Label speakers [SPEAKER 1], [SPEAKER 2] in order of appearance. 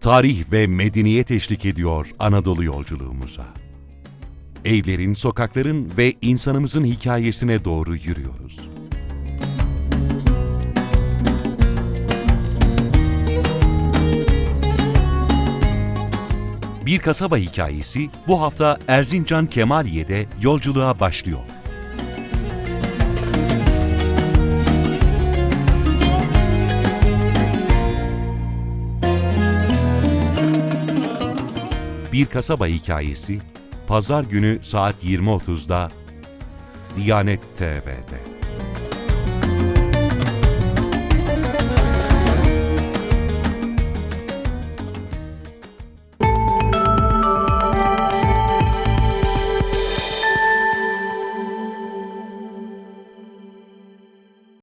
[SPEAKER 1] tarih ve medeniyet eşlik ediyor Anadolu yolculuğumuza. Evlerin, sokakların ve insanımızın hikayesine doğru yürüyoruz. Bir kasaba hikayesi bu hafta Erzincan Kemaliye'de yolculuğa başlıyor. Bir kasaba hikayesi Pazar günü saat 20.30'da Diyanet TV'de.